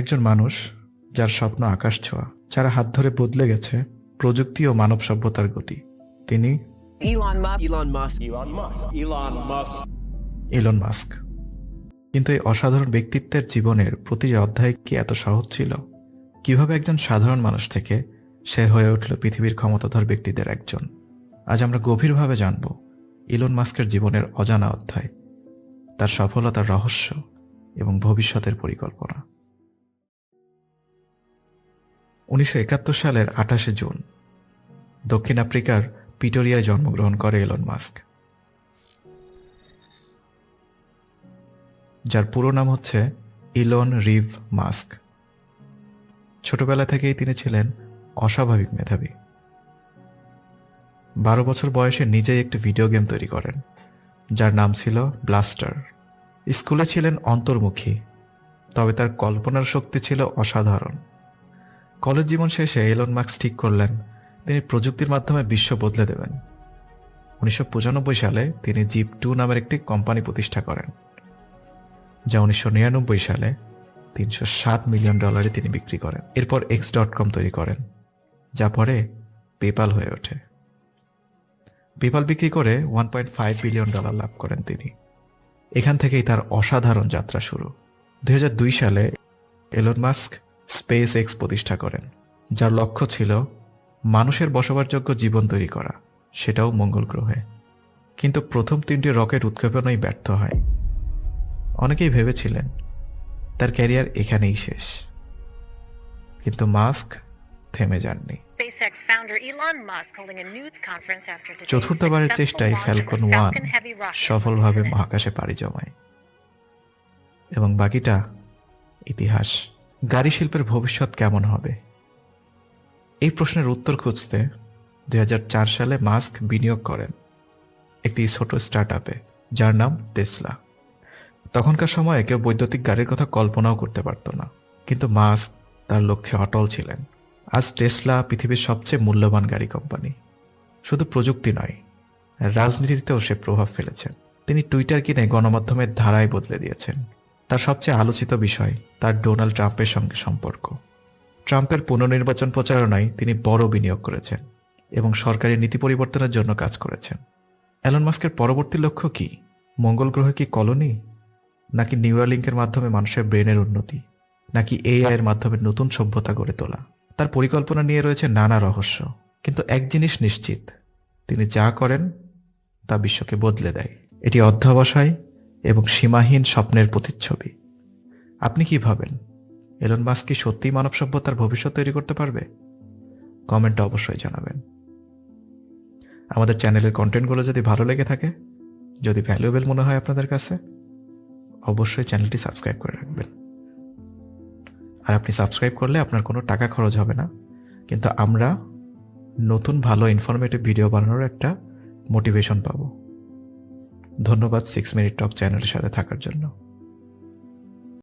একজন মানুষ যার স্বপ্ন আকাশ ছোঁয়া যার হাত ধরে বদলে গেছে প্রযুক্তি ও মানব সভ্যতার গতি। তিনি. ইলন মাস্ক কিন্তু এই অসাধারণ ব্যক্তিত্বের জীবনের প্রতিটি অধ্যায় কি এত সহজ ছিল? কীভাবে একজন সাধারণ মানুষ থেকে সে হয়ে উঠল পৃথিবীর ক্ষমতাধর ব্যক্তিদের একজন? আজ আমরা গভীরভাবে জানব ইলন মাস্কের জীবনের অজানা অধ্যায় তার সফলতার রহস্য এবং ভবিষ্যতের পরিকল্পনা। উনিশশো একাত্তর সালের আঠাশে জুন। দক্ষিণ আফ্রিকার পিটোরিয়ায় জন্মগ্রহণ করে এলন মাস্ক। যার পুরো নাম হচ্ছে ইলন রিভ মাস্ক। ছোটবেলা থেকেই তিনি ছিলেন অস্বাভাবিক মেধাবী। বারো বছর বয়সে নিজেই একটি ভিডিও গেম তৈরি করেন, যার নাম ছিল ব্লাস্টার। স্কুলে ছিলেন অন্তর্মুখী, তবে তার কল্পনার শক্তি ছিল অসাধারণ। কলেজ জীবন শেষে এলন মার্কস ঠিক করলেন। তিনি প্রযুক্তির মাধ্যমে বিশ্ব বদলে দেবেন। উনিশশো পঁচানব্বই সালে তিনি জিপ টু নামের একটি কোম্পানি প্রতিষ্ঠা করেন, যা উনিশশো নিরানব্বই সালে তিনশো সাত মিলিয়ন ডলারে তিনি বিক্রি করেন। এরপর এক্স ডট কম তৈরি করেন, যা পরে পেপাল হয়ে ওঠে। পেপাল বিক্রি করে one point five billion dollar লাভ করেন তিনি। এখান থেকেই তার অসাধারণ যাত্রা শুরু। দুই হাজার দুই সালে এলন মাস্ক স্পেস এক্স প্রতিষ্ঠা করেন যার লক্ষ্য ছিল মানুষের বসবাসযোগ্য জীবন তৈরি করা। সেটাও মঙ্গল গ্রহে। কিন্তু প্রথম তিনটি রকেট উৎক্ষেপণই ব্যর্থ হয়। অনেকেই ভেবেছিলেন তার ক্যারিয়ার এখানেই শেষ। কিন্তু মাস্ক থেমে যাননি। চতুর্থবারের চেষ্টায় ফ্যালকন ওয়ান সফলভাবে মহাকাশে পাড়ি জমায়। এবং বাকিটা ইতিহাস। গাড়ি শিল্পের ভবিষ্যৎ কেমন হবে? এই প্রশ্নের উত্তর খুঁজতে দু হাজার চার সালে মাস্ক বিনিয়োগ করেন একটি ছোট স্টার্ট আপে যার নাম টেসলা। তখনকার সময়ে কেউ বৈদ্যুতিক গাড়ির কথা কল্পনাও করতে পারত না, কিন্তু মাস্ক তার লক্ষ্যে অটল ছিলেন। আজ টেসলা পৃথিবীর সবচেয়ে মূল্যবান গাড়ি কোম্পানি। শুধু প্রযুক্তি নয়, রাজনীতিতেও সে প্রভাব ফেলেছেন তিনি টুইটার কিনে গণমাধ্যমের ধারায় বদলে দিয়েছেন। তার সবচেয়ে আলোচিত বিষয় তার ডোনাল্ড ট্রাম্পের সঙ্গে সম্পর্ক। ট্রাম্পের পুনর্নির্বাচন প্রচারণায় তিনি বড় বিনিয়োগ করেছেন এবং সরকারি নীতি পরিবর্তনের জন্য কাজ করেছেন। অ্যালন মাস্কের পরবর্তী লক্ষ্য কি? মঙ্গল গ্রহে কি কলোনি? নাকি নিউরালিঙ্কের মাধ্যমে মানুষের ব্রেনের উন্নতি? নাকি এআই এর মাধ্যমে নতুন সভ্যতা গড়ে তোলা? তার পরিকল্পনা নিয়ে রয়েছে নানা রহস্য। কিন্তু এক জিনিস নিশ্চিত, তিনি যা করেন তা বিশ্বকে বদলে দেয়। এটি অধ্যাবসায় এবং সীমাহীন স্বপ্নের প্রতিচ্ছবি। আপনি কি ভাবেন? এলন মাস্ক কি সত্যিই মানব সভ্যতার ভবিষ্যৎ তৈরি করতে পারবে? কমেন্টে অবশ্যই জানাবেন। আমাদের চ্যানেলের কন্টেন্টগুলো যদি ভালো লেগে থাকে, যদি ভ্যালুয়েবল মনে হয় আপনাদের কাছে, অবশ্যই চ্যানেলটি সাবস্ক্রাইব করে রাখবেন। আর আপনি সাবস্ক্রাইব করলে আপনার কোনো টাকা খরচ হবে না। কিন্তু আমরা নতুন ভালো ইনফরমেটিভ ভিডিও বানানোর একটা মোটিভেশন পাবো। ধন্যবাদ সিক্স মিনিট টক চ্যানেলের সাথে থাকার জন্য।